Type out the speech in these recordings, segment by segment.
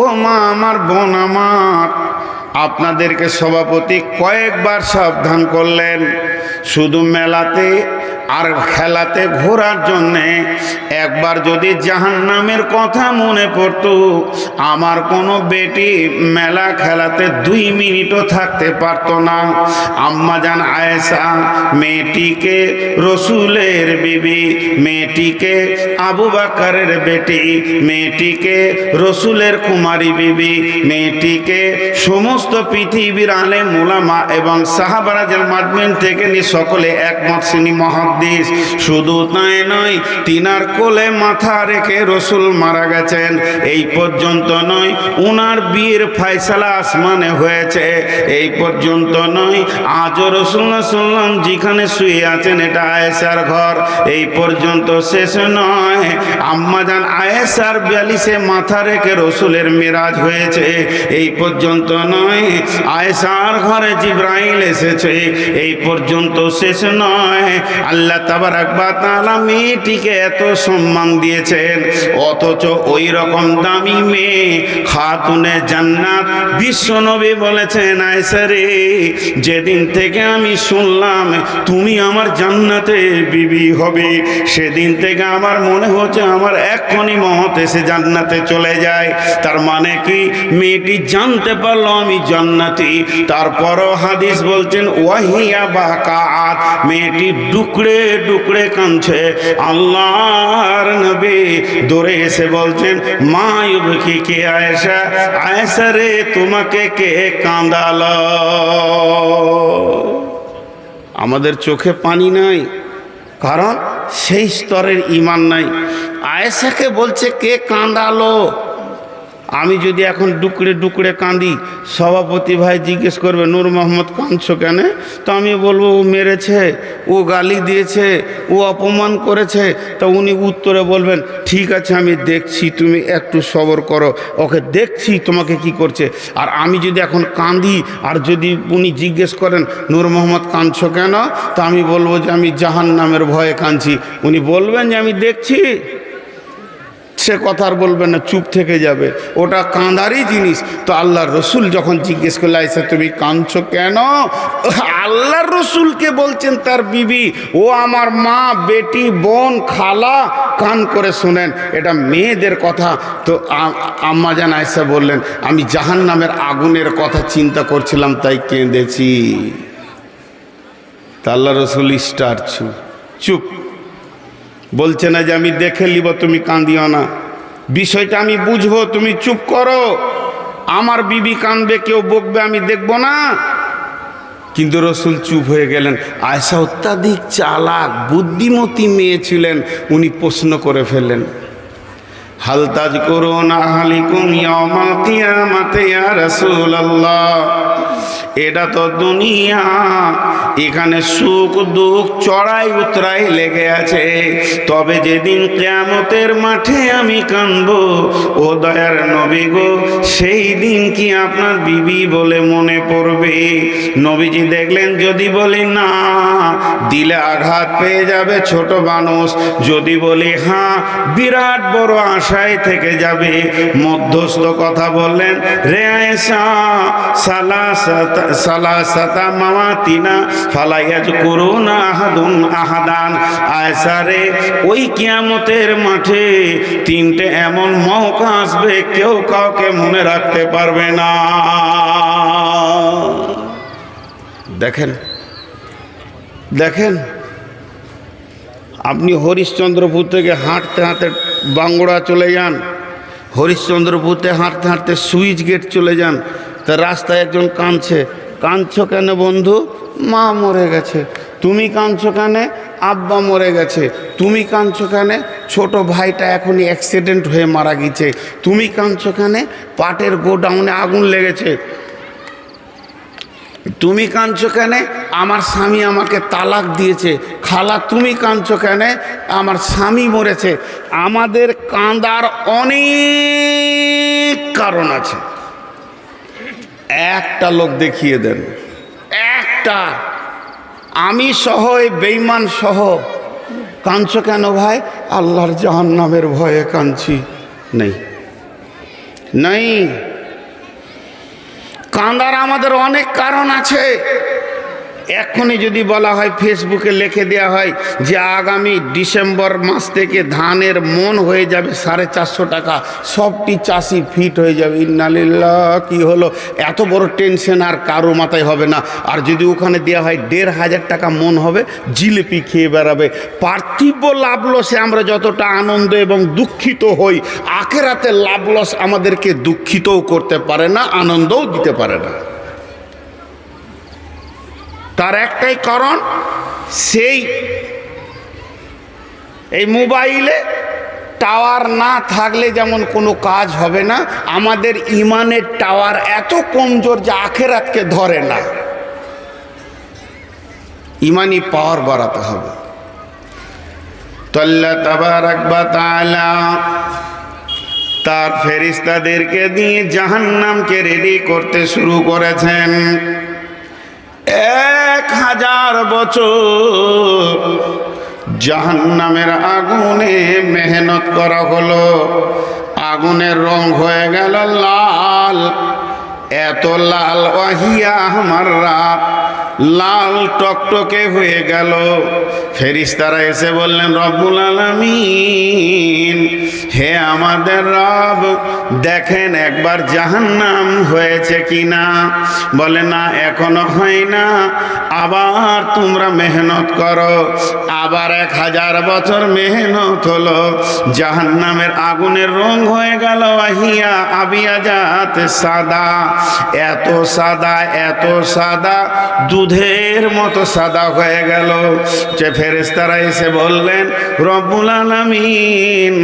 ও মা আমার বোন আমার আপনাদেরকে সভাপতি কয়েকবার সাবধান করলেন। শুধু মেলাতে আর খেলাতে ঘোরার জন্যে একবার যদি জাহান্নামের কথা মনে পড়তো, আমার কোনো বেটি মেলা খেলাতে দুই মিনিটও থাকতে পারতো না। আম্মা জান আয়েশা, মেয়েটিকে রসুলের বিবি, মেয়েটিকে আবু বাকারের বেটি, মেয়েটিকে রসুলের কুমারী বিবি, মেয়েটিকে সমস্ত পৃথিবীর আলে মোলামা এবং সাহাবারাজের মাধ্যম থেকে নিয়ে সকলে একমত শ্রেণি মহাদ্দিস শুধু তাই নয়, তিনার কোলে মাথা রেখে রসুল মারা গেছেন। এই পর্যন্ত নয়, উনার বিয়ের ফয়সালা আসমানে হয়েছে। এই পর্যন্ত নয়, আজও রসুল্লাহ সাল্লাম যেখানে শুয়ে আছেন, এটা আয়েসার ঘর। এই পর্যন্ত শেষ নয় আম্মাজান আয়েসার বিয়ালিশে মাথা রেখে রসুলের মেরাজ হয়েছে। এই পর্যন্ত নয় আয়েসার ঘরে জিব্রাইল এসেছে। এই পর্যন্ত শেষ নয়। আল্লাহ তাবার একবার তালা মেয়েটিকে এত সম্মান দিয়েছেন। অথচ ওই রকম দামি মেয়ে খাতুনে জান্নাত বিশ্বনবী বলেছেন আয়সারে যেদিন থেকে আমি শুনলাম তুমি আমার জান্নাতে বিবি হবে, সেদিন থেকে আমার মনে হচ্ছে আমার এক্ষণি মহৎ এসে জান্নাতে চলে যায়। তার মানে কি? মেয়েটি জানতে পারল আমি জান্নাতি। তারপরও হাদিস বলছেন, ওয়াহিয়া বাকাত মেয়েটি ডুকড়ে ডুকরে কাঁদছে। আল্লাহর নবী দৌড়ে এসে বলছেন, মা ইউবকি কে আয়েশা? আয়েশা রে, তোমাকে কে কাঁদালো? আমাদের চোখে পানি নাই, কারণ সেই স্তরের ইমান নাই। আয়েশাকে বলছে, কে কাঁদালো? আমি যদি এখন ডুকরে ডুকরে কাঁদি সভাপতি ভাই জিজ্ঞেস করবে, নূর মোহাম্মদ, কাঁদছো কেন? তো আমি বলব, ও মেরেছে, ও গালি দিয়েছে, ও অপমান করেছে। তা উনি উত্তরে বলবেন, ঠিক আছে, আমি দেখছি, তুমি একটু সবর করো। ওকে দেখছি, তোমাকে কি করছে। আর আমি যদি এখন কাঁদি আর যদি উনি জিজ্ঞেস করেন, নূর মোহাম্মদ, কাঁদছো কেন? তা আমি বলব যে, আমি জাহান নামের ভয়ে কাঁদছি। উনি বলবেন যে, আমি দেখছি। সে কথা আর বলবে না, চুপ থেকে যাবে। ওটা কাঁদারই জিনিস। তো আল্লাহর রসুল যখন জিজ্ঞেস করলে আইসা তুমি কাঁদছো কেন? আল্লাহর রসুলকে বলছেন, তার বিবি, ও আমার মা, বেটি, বোন, খালা, কান করে শোনেন, এটা মেয়েদের কথা। তো আম্মা জান আয়সা বললেন, আমি জাহান নামের আগুনের কথা চিন্তা করছিলাম, তাই কেঁদেছি। তা আল্লাহ রসুল স্টার চুপ। বলছে না যে আমি দেখে নিব, তুমি কাঁদিও না। বিষয়টা আমি বুঝব, তুমি চুপ করো। আমার বিবি কাঁদবে, কেউ বকবে, আমি দেখব না। কিন্তু রসুল চুপ হয়ে গেলেন। আয়সা অত্যাধিক চালাক, বুদ্ধিমতী মেয়ে ছিলেন, উনি প্রশ্ন করে ফেললেন হালতাজ করুন আহালিকুম ইয়ামাল কিয়ামাতে ইয়া রাসূলুল্লাহ? এটা তো দুনিয়া। এখানে সুখ, দুঃখ, চড়াই উতরাই লেগে আছে। তবে যেদিন কেয়ামতের মাঠে আমি কানব, ও দয়ার নবী গো, সেই দিন কি আপনার বিবি বলে মনে পড়বে? নবীজি দেখলেন, যদি বলি না, দিলে আঘাত পেয়ে যাবে ছোট মানুষ। যদি বলি হ্যাঁ বিরাট বড় আশায় থেকে যাবে। মধ্যস্থ কথা বললেন, রে আয়েশা সালা সালা সাতা মামা তিনা ফালাইয়াজ করুনা আহাদুন আহাদান। আয়েশা রে, ওই কিয়ামতের মাঠে তিনটে এমন মৌকা আসবে, কেউ কাউকে মনে রাখতে পারবে না। দেখেন দেখেন, আপনি হরিশ্চন্দ্রপুর থেকে হাঁটতে হাঁটতে বাংড়া চলে যান হরিশ্চন্দ্রপুরতে হাঁটতে হাঁটতে সুইচ গেট চলে যান তা রাস্তায় একজন কাঁদছে, কাঁদছো কেন বন্ধু? মা মরে গেছে। তুমি কাঁদছো কেন? আব্বা মরে গেছে। তুমি কাঁদছো কেন? ছোট ভাইটা এখনই অ্যাক্সিডেন্ট হয়ে মারা গেছে। তুমি কাঁদছো কেন? পাটের গোডাউনে আগুন লেগেছে। তুমি কাঁদছো কেন? আমার স্বামী আমাকে তালাক দিয়েছে। খালা, তুমি কাঁদছো কেন? আমার স্বামী মরেছে। আমাদের কাঁদার অনেক কারণ আছে। একটা লোক দেখিয়ে দেন। একটা। আমি সহ এই বেইমান সহ। কাঁদছ কেন ভাই? আল্লাহর জাহান নামের ভয়ে কাঁদছি। নেই। নেই। কাঁদার আমাদের অনেক কারণ আছে। এখনই যদি বলা হয় ফেসবুকে লিখে দেওয়া হয় যে আগামী ডিসেম্বর মাস থেকে ধানের মন হয়ে যাবে সাড়ে চারশো টাকা, সবটি চাষি ফিট হয়ে যাবে। ইন্নালিল্লাহ, কি হলো? এত বড় টেনশন আর কারও মাথায় হবে না। আর যদি ওখানে দেওয়া হয় দেড় হাজার টাকা মন হবে, জিলিপি খেয়ে বেড়াবে। পার্থিব লাভ লসে আমরা যতটা আনন্দ এবং দুঃখিত হই, আখেরাতে লাভ লস আমাদেরকে দুঃখিতও করতে পারে না, আনন্দও দিতে পারে না। তার একটাই কারণ, সেই এই মোবাইলে টাওয়ার না থাকলে যেমন কোনো কাজ হবে না, আমাদের ইমানের টাওয়ার এত কমজোর যে আখেরাতকে ধরে না। ইমানি পাওয়ার বাড়াতে হবে। তো আল্লাহ তাবারাক বা তার ফেরিস্তাদেরকে দিয়ে জাহান্নামকে রেডি করতে শুরু করেছেন। এক হাজার বছর জাহান্নামের আগুনে মেহনত করা হলো। আগুনের রং হয়ে গেল লাল। এত লাল আমার রাত। লাল টকটকে হয়ে গেল। ফেরিস্তারা এসে বললেন, রব্বুল আলামিন, হে আমাদের রব, দেখেন একবার জাহান্নাম হয়েছে কিনা? বলে, না, এখনও হয় না। আবার তোমরা মেহনত করো। আবার এক হাজার বছর মেহনত হলো। জাহান্নামের আগুনের রং হয়ে গেল, আহিয়া আবিয়া জাত সাদা। এত সাদা এত সাদা দুধের মতো সাদা হয়ে গেল। যে ফেরেস্তারা এসে বললেন, রব্বুল আলামিন,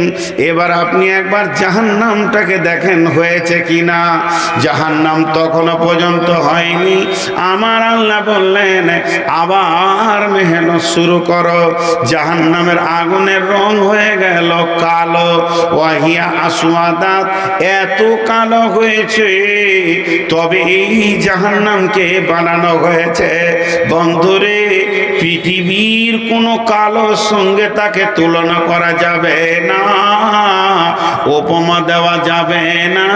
এবার আপনি একবার জাহান্নামটাকে দেখেন হয়েছে কি কিনা? জাহান্নাম তখনও পর্যন্ত হয়নি। আমার আল্লাহ বললেন, আবার মেহনত শুরু করো। জাহান্নামের আগুনের রং হয়ে গেল কালো। ওয়াহিয়া আসুয়াদাত এত কালো হয়েছে, তবে এই জাহান্নামকে বানানো হয়েছে বন্ধুরে পৃথিবীর কোনো কালোর সঙ্গে তাকে তুলনা করা যাবে না, উপমা দেওয়া যাবে না।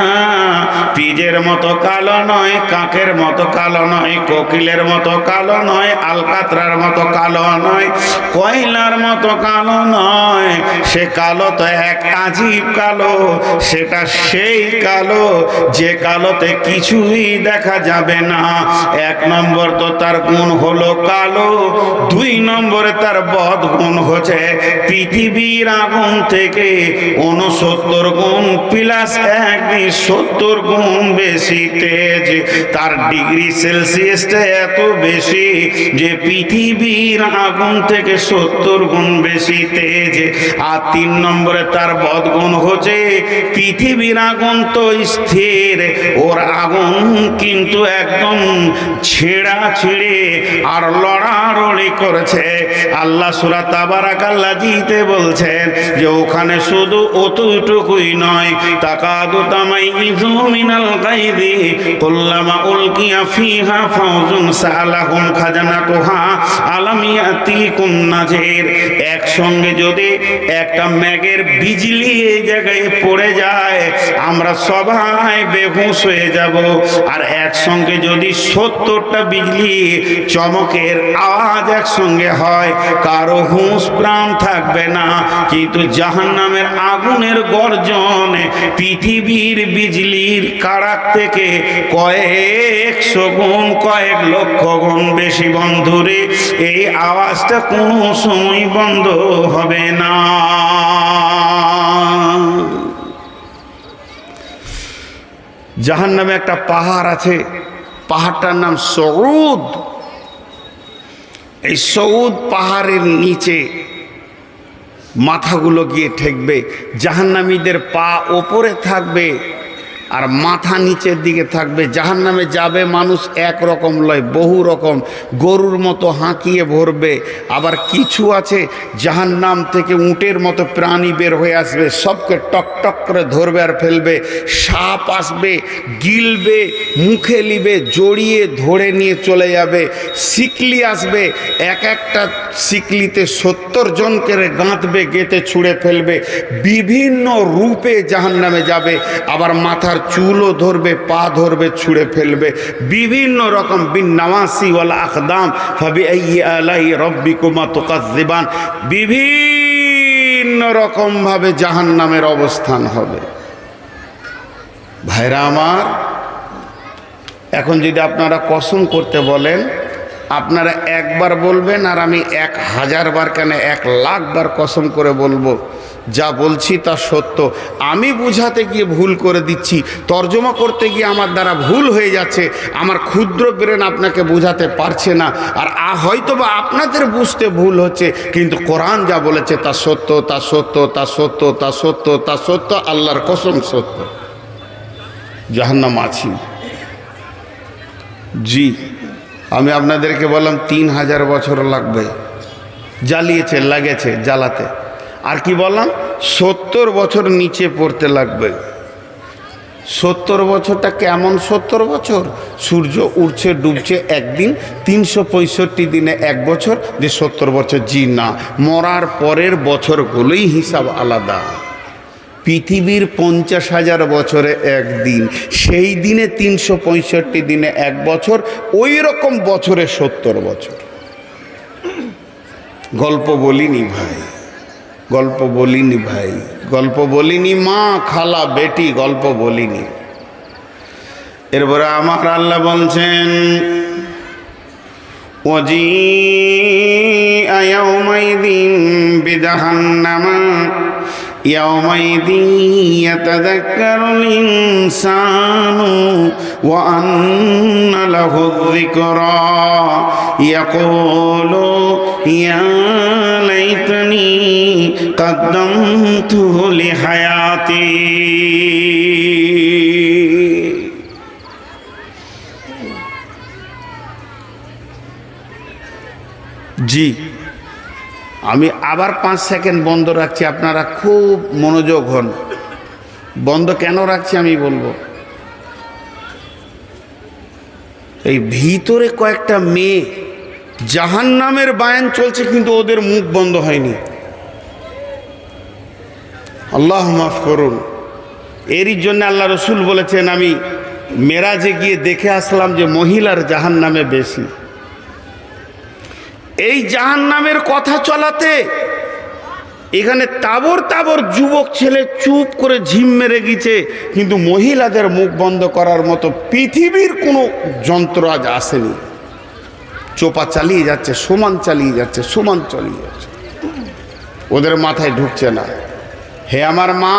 পিজের মতো কালো নয়, কাকের মতো কালো নয়, কোকিলের মতো কালো নয়, আলকাতরার মতো কালো নয়, কয়লার মতো কালো নয়। সে কালো তো এক আজীব কালো, সেটা সেই কালো, যে কালোতে কিছুই দেখা যাবে না। এক নম্বর তো তার গুণ হলো কালো দুই নম্বরে তার বদ গুণ হচ্ছে পৃথিবীর আগুন থেকে উনসত্তর গুণ প্লাস এক সত্তর গুণ বেশি তেজ। তার ডিগ্রি সেলসিয়াসটা এত বেশি যে পৃথিবীর আগুন থেকে সত্তর গুণ বেশি তেজ। আর তিন নম্বরে তার বদগুণ হচ্ছে পৃথিবীর আগুন তো স্থির, ওর আগুন কিন্তু একদম ছেঁড়া ছিঁড়ে আর লড়াড়ি করেছে। আল্লাহ সুরা তাবারাক আল্লাহ জিতে বলছেন যে ওখানে শুধু অতটুকুই নয়, তাকাদু তামাই মিনাল গাইদি কুল্লামা উলকিয়া ফিহা ফাউজুন সালাহুম একসঙ্গে যদি একটা ম্যাগের বিজলি এই জায়গায় পড়ে যায়, আমরা সবাই বেহুশ হয়ে যাব। আর একসঙ্গে যদি সত্তরটা বিজলি চমকের আওয়াজ একসঙ্গে হয়, কারও হুঁশ প্রাণ থাকবে না। কিন্তু জাহান্নামের আগুনের গর্জন পৃথিবীর বিজলির কারাক থেকে কয়েকশো গুণ, কয়েক লক্ষ গুণ বেশি বন্ধুরে এই আওয়াজটা কোনো সময় বন্ধ হবে না। জাহান নামে একটা পাহাড় আছে। পাহাড়টার নাম সৌদ এই সৌদ পাহাড়ের নিচে মাথাগুলো গিয়ে ঠেকবে জাহান্নামীদের পা ওপরে থাকবে আর মাথা নিচের দিকে থাকবে। জাহান নামে যাবে মানুষ এক রকম লয়, বহু রকম। গরুর মতো হাঁকিয়ে ভরবে। আবার কিছু আছে জাহান নাম থেকে উটের মতো প্রাণী বের হয়ে আসবে। সবকে টক টক করে ধরবে আর ফেলবে। সাপ আসবে, গিলবে, মুখে লিবে, জড়িয়ে ধরে নিয়ে চলে যাবে। শিকলি আসবে, এক একটা শিকলিতে সত্তর জনকে গাঁথবে গেতে ছুঁড়ে ফেলবে। বিভিন্ন রূপে জাহান নামে যাবে। আবার মাথার চুলও ধরবে, পা ধরবে, ছুঁড়ে ফেলবে। বিভিন্ন রকম বিন নওয়াসি ওয়াল আখদাম আলাই রব্বি কুমা তোকাজিবান বিভিন্ন রকমভাবে জাহান নামের অবস্থান হবে। ভাইরা আমার, এখন যদি আপনারা কসম করতে বলেন, আপনারা একবার বলবেন আর আমি এক হাজার বার কেন এক লাখ বার কসম করে বলব। যা বলছি তা সত্য। আমি বুঝাতে গিয়ে ভুল করে দিচ্ছি। তর্জমা করতে গিয়ে আমার দ্বারা ভুল হয়ে যাচ্ছে। আমার ক্ষুদ্র ব্রেন আপনাকে বোঝাতে পারছে না। আর হয়তো বা আপনাদের বুঝতে ভুল হচ্ছে, কিন্তু কোরআন যা বলেছে তা সত্য তা সত্য তা সত্য তা সত্য তা সত্য, আল্লাহর কসম সত্য। জাহান্নাম আছি। জি, আমি আপনাদেরকে বললাম, তিন হাজার বছর লাগবে। জ্বালিয়েছে, লাগেছে, জ্বালাতে। আর কি বললাম? সত্তর বছর নিচে পড়তে লাগবে। সত্তর বছরটা কেমন সত্তর বছর? সূর্য উঠছে ডুবছে একদিন, তিনশো পঁয়ষট্টি দিনে এক বছর, যে সত্তর বছর জি না। মরার পরের বছরগুলোই হিসাব আলাদা। পৃথিবীর পঞ্চাশ হাজার বছরে একদিন, সেই দিনে তিনশো পঁয়ষট্টি দিনে এক বছর ওই রকম বছরে সত্তর বছর। গল্প বলিনি ভাই। গল্প বলিনি ভাই গল্প বলিনি মা খালা বেটি গল্প বলিনি এরপরে আমার আল্লাহ বলছেন وجيء يومئذ بجهنم يومئذ يتذكر الإنسان وأن له الذكرى يقول يا ليتني قدمت لحياتي জি আমি আবার পাঁচ সেকেন্ড বন্ধ রাখছি আপনারা খুব মনোযোগ হন বন্ধ কেন রাখছি আমি বলবো এই ভিতরে কয়েকটা মেয়ে জাহান নামের বায়ান চলছে কিন্তু ওদের মুখ বন্ধ হয়নি। আল্লাহ মাফ করুন। এরই জন্য আল্লাহ রসুল বলেছেন, আমি মেরাজে গিয়ে দেখে আসলাম যে মহিলার জাহান নামে বেশি। এই জাহান নামের কথা চলাতে এখানে তাবর তাবর যুবক ছেলে চুপ করে ঝিম মেরে গেছে, কিন্তু মহিলাদের মুখ বন্ধ করার মতো পৃথিবীর কোনো যন্ত্র আজ আসেনি। চোপা চালিয়ে যাচ্ছে, সমান চালিয়ে যাচ্ছে, সমান চালিয়ে যাচ্ছে। ওদের মাথায় ঢুকছে না। হে আমার মা,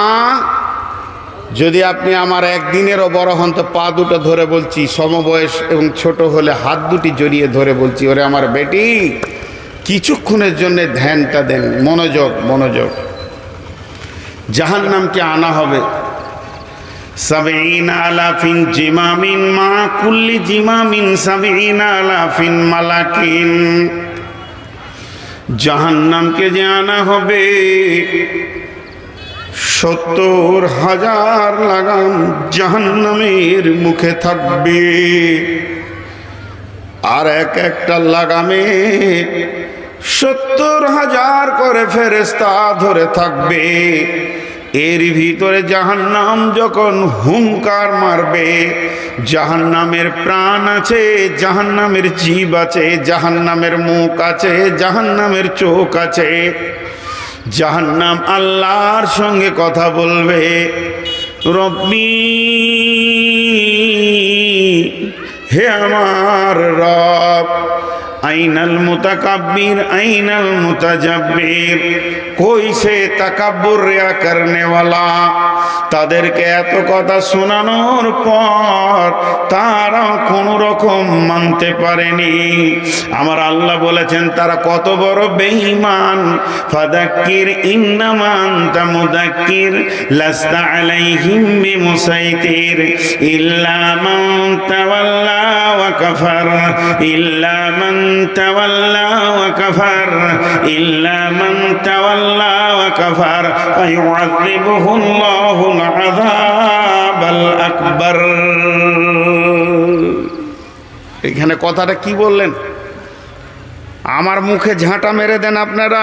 যদি আপনি আমার একদিনেরও বড় হন, তো পা দুটো ধরে বলছি, সমবয়স এবং ছোট হলে হাত দুটি জড়িয়ে ধরে বলছি, ওরে আমার বেটি, কিছুক্ষণের জন্য ধ্যানটা দেন, মনোযোগ মনোযোগ। জাহান নামকে আনা হবে আলাফিন জিমামিন, মা কুল্লি জিমামিন সাবিন আলাফিন মালাকিন। জাহান্নামকে যে আনা হবে, সত্তর হাজার লাগাম জাহান্নামের মুখে থাকবে। আর এক একটা লাগামে সত্তর হাজার করে ফেরেস্তা ধরে থাকবে। এর ভিতরে জাহান্নাম যখন হুঙ্কার মারবে, জাহান্নামের প্রাণ আছে, জাহান্নামের জীব আছে, জাহান্নামের মুখ আছে, জাহান্নামের চোখ আছে। জাহান্নাম আল্লাহর সঙ্গে কথা বলবে, রব্বি, হে আমার রব আইনাল মুতাকাব্বির, আইনাল মুতাজাব্বির। কই সে তাকাব্বুর রিয়া করনে ওয়ালা তাদেরকে এত কথা শোনানোর পর তারা কোন রকম মানতে পারেনি। আমার আল্লাহ বলেছেন, তারা কত বড় বেঈমান। ফাদাক্কির ইন্নামান তামুদাক্কির লাস্তা আলাইহিম বিমুসাইতির। ইল্লা মান তাওয়াল্লা ওয়া কাফার, ইল্লা মান কাফার, ইল্লা মান তাওয়াল্লা ওয়া কাফার ফায়ুআযিবুহু আল্লাহুল আযাবাল আকবার। এখানে কথাটা কি বললেন? আমার মুখে ঝাঁটা মেরে দেন আপনারা,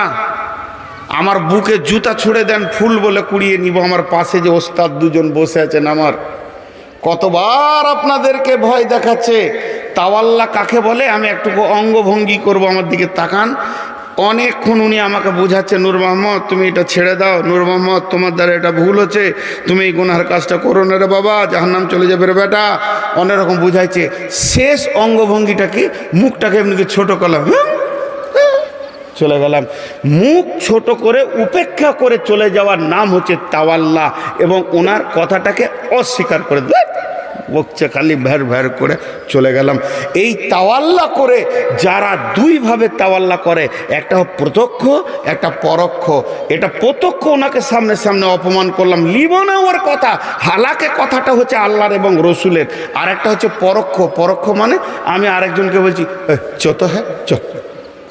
আমার বুকে জুতা ছুড়ে দেন ফুল বলে কুড়িয়ে নিব। আমার পাশে যে ওস্তাদ দুজন বসে আছেন আমার কতবার আপনাদেরকে ভয় দেখাচ্ছে? তাওয়াল্লা কাকে বলে? আমি একটু অঙ্গভঙ্গি করব, আমার দিকে তাকান। অনেকক্ষণ উনি আমাকে বোঝাচ্ছে, নূর মোহাম্মদ তুমি এটা ছেড়ে দাও। নূর মোহাম্মদ তোমার দ্বারা এটা ভুল হচ্ছে। তুমি এই গুনার কাজটা করো না রে বাবা। যাহার নাম চলে যাবে রে বেটা। অনেক রকম বুঝাইছে। শেষ অঙ্গভঙ্গিটা কি? মুখটাকে এমনিকে ছোটো করলাম। চলে গেলাম। মুখ ছোট করে উপেক্ষা করে চলে যাওয়ার নাম হচ্ছে তাওয়াল্লা এবং ওনার কথাটাকে অস্বীকার করে দেয় বকছে খালি ভ্যার ভ্যার করে চলে গেলাম। এই তাওয়াল্লা করে যারা দুইভাবে তাওয়াল্লা করে, একটা প্রত্যক্ষ, একটা পরোক্ষ। এটা প্রত্যক্ষ ওনাকে সামনে সামনে অপমান করলাম। লিব না ওর কথা, হালাকে কথাটা হচ্ছে আল্লাহর এবং রসুলের। আর একটা হচ্ছে পরোক্ষ। পরোক্ষ মানে আমি আরেকজনকে বলছি চত হ্যাঁ চ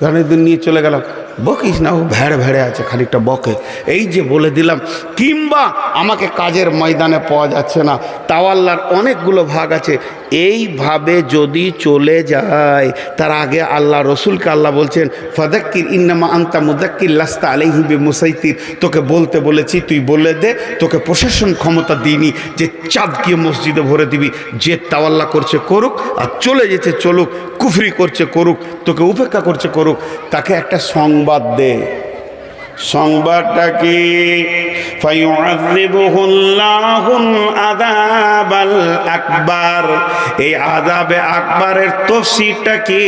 গানের দিন নিয়ে চলে গেলাম বকিস না, ও ভেড়ে ভেড়ে আছে, খানিকটা বকে। এই যে বলে দিলাম কিংবা আমাকে কাজের ময়দানে পাওয়া যাচ্ছে না। তাওয়াল্লার অনেকগুলো ভাগ আছে। এইভাবে যদি চলে যায়, তার আগে আল্লাহ রসুলকে আল্লাহ বলছেন, ফদাক্কির ইন্নামা আন্তা মুদাক্কির লাস্তা আলাইহিবে মুসাইতির তোকে বলতে বলেছি, তুই বলে দে, তোকে প্রশাসন ক্ষমতা দিইনি যে চাঁদকে মসজিদে ভরে দিবি। যে তাওয়াল্লা করছে করুক আর চলে যেতে চলুক, কুফরি করছে করুক, তোকে উপেক্ষা করছে করুক, তাকে একটা সংবাদ দে। সংবাদটা কি? আকবার। এই আদাবে আকবরের তফসিরটা কি?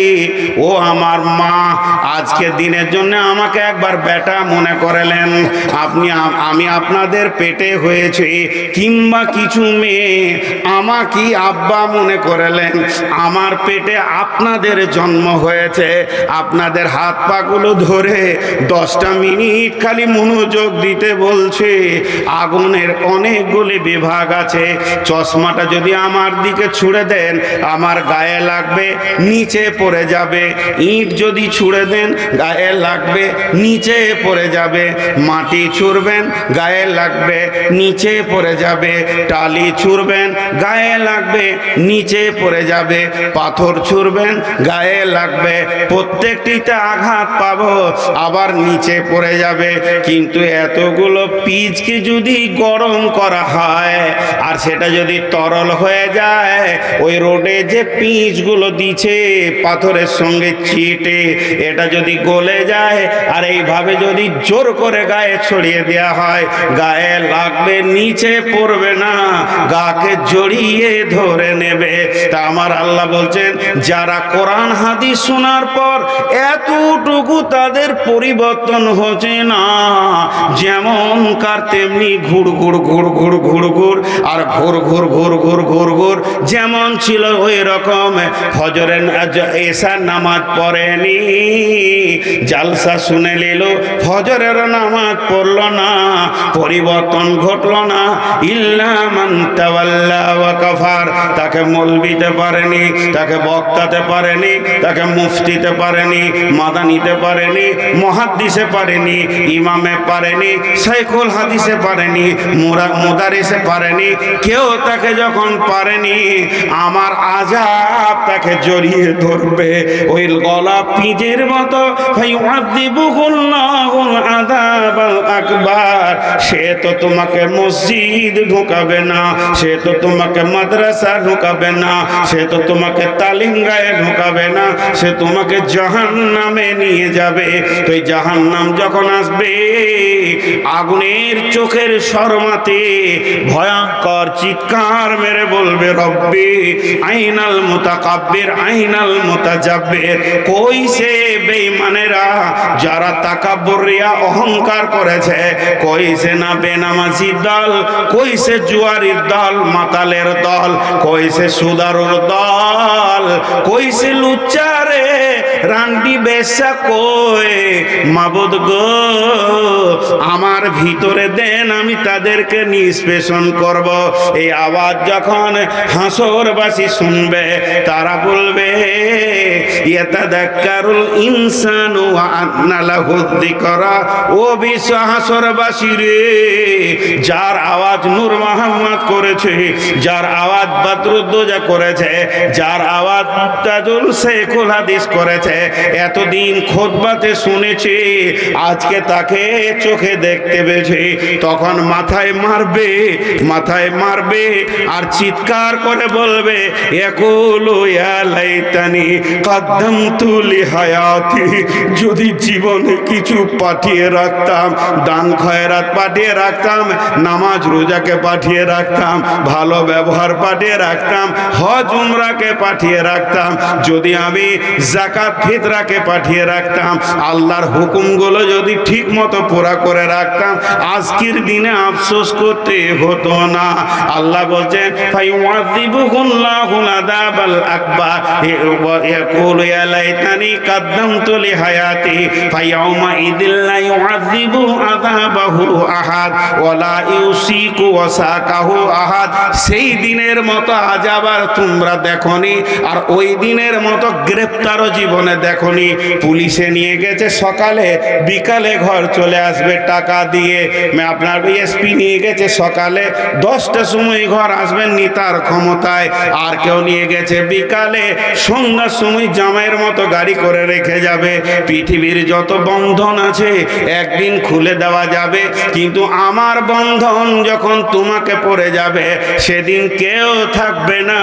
ও আমার মা, আজকে দিনের জন্য আমাকে একবার বেটা মনে করেলেন। আপনি আমি আপনাদের পেটে হয়েছে, কিংবা কিছু মেয়ে আমাকে আব্বা মনে করেলেন। আমার পেটে আপনাদের জন্ম হয়েছে। আপনাদের হাত পাগুলো ধরে দশটা মিনিট খালি মনোযোগ দিতে বলছে, আগুনের অনেকগুলি বিভাগ আছে, চশমাটা যদি আমার দিকে ছুঁড়ে দেন, আমার গায়ে লাগবে, নিচে পড়ে যাবে, ইট যদি ছুঁড়ে দেন, গায়ে লাগবে, নিচে পড়ে যাবে, মাটি ছুঁড়বেন, গায়ে লাগবে, নিচে পড়ে যাবে, টালি ছুঁড়বেন, গায়ে লাগবে, নিচে পড়ে যাবে, পাথর ছুঁড়বেন, গায়ে লাগবে, প্রত্যেকটিতে আঘাত পাবো, আবার নিচে পড়ে যাবে। কিন্তু এতগুলো পিচকে যদি গরম করা হয়, আর সেটা যদি তরল হয়ে যায়, ওই রোডে যে পিচগুলো দিছে, পাথরের সঙ্গে চিটে এটা যদি গলে যায়, আর এইভাবে যদি জোর করে গায়ে ছড়িয়ে দেওয়া হয়, গায়ে লাগবে, নিচে পড়বে না, গাকে জড়িয়ে ধরে নেবে। তা আমার আল্লাহ বলছেন, যারা কোরআন হাদিস শোনার পর এতটুকু তাদের পরিবর্তন হচ্ছে না। যেমন কার তেমনি ঘুর ঘুর ঘুর ঘুর ঘুর ঘুর আর ঘুর ঘুর ঘুর ঘুর ঘুর ঘুর। যেমন ছিল ওই রকম, ফজরের এসার নামাজ পড়েনি। জালসা শুনে নিল, ফজরের নামাজ পড়ল না, পরিবর্তন ঘটল না। ইল্লামান তাকে মলবিতে পারেনি, তাকে বক্তাতে পারেনি, তাকে মুফতিতে পারেনি, মাদানিতে পারেনি, মহাদ্দিসে পারেনি। ইমামে পারেনি সাইকুল হাদিসে পারেনি মুদারিসে পারেনি, কেউ তাকে যখন পারেনি, আমার আজাব তাকে জড়িয়ে ধরবে। ওই গলা পিজের মতো আকবার। সে তো তোমাকে মসজিদ ঢোকাবে না, সে তো তোমাকে মাদ্রাসা ঢোকাবে না, সে তো তোমাকে তালিঙ্গায় ঢোকাবে না, সে তোমাকে জাহান্নামে নিয়ে যাবে। তো এই জাহান্নাম যখন আসবে। আগুনের চোখের শর্মাতে ভয়ঙ্কর চিৎকার মেরে বলবে, রব্বি, আইনাল মুতাকাব্বির, আইনাল মুতাজাব্বির। কই সে বেঈমানেরা যারা তাকাব্বরিয়া অহংকার করেছে? কই সে না বেনামাজি দল? কই সে জুয়ারির দল? মাতালের দল? কই সে সুদারুর দল? কই সে লুচ্চারে রান্ডি বেশা কই? মাবুদ গো, আমার ভিতরে দেন, আমি তাদেরকে নিষ্পেষণ করব। এই আওয়াজ যখন হাসরবাসী শুনবে, তারা বলবে, ইয়াতাদাক্কারুল ইনসানু ওয়া আন্না লাহু ও রে, যার আওয়াজ করেছে, যার আওয়াজ করেছে, যার আওয়াজ করেছে এতদিন খোদবাতে শুনেছি, আজকে তাকে চোখে দেখতে পেয়েছি। তখন মাথায় মারবে মাথায় মারবে, আর চিৎকার করে বলবে, একুলু লাইতানি কাদ্দামতু লিহায়াতি। যদি জীবনে কিছু পাঠিয়ে রাখতাম, দান খয়রাত পাঠিয়ে রাখতাম, নামাজ রোজাকে পাঠিয়ে রাখতাম, ভালো ব্যবহার পাঠিয়ে রাখতাম, হজ উমরাকে পাঠিয়ে রাখতাম, যদি আমি জাকাত ফিতরাকে পাঠিয়ে রাখতাম। আল্লাহর হুকুমগুলো যদি ঠিক মতো পুরা করে রাখতাম, আজকের দিনে আফসোস করতে হতো না। আল্লাহ বলছেন সেই দিনের মতো আজাব আর তোমরা দেখনি, আর ওই দিনের মতো গ্রেপ্তারও জীবনে দেখনি, পুলিশে নিয়ে গেছে, সকালে বিকালে ঘর চলে আসবে টাকা দিয়ে। আপনার এসপি নিয়ে গেছে, সকালে দশটার সময় ঘর আসবেন নি তার ক্ষমতায়। আর কেউ নিয়ে গেছে, বিকালে সন্ধ্যার সময় জামাইয়ের মতো গাড়ি করে রেখে যাবে। পৃথিবীর যত বন্ধন আছে, একদিন খুলে দেওয়া যাবে। কিন্তু আমার বন্ধন যখন তোমাকে পড়ে যাবে, সেদিন কেউ থাকবে না।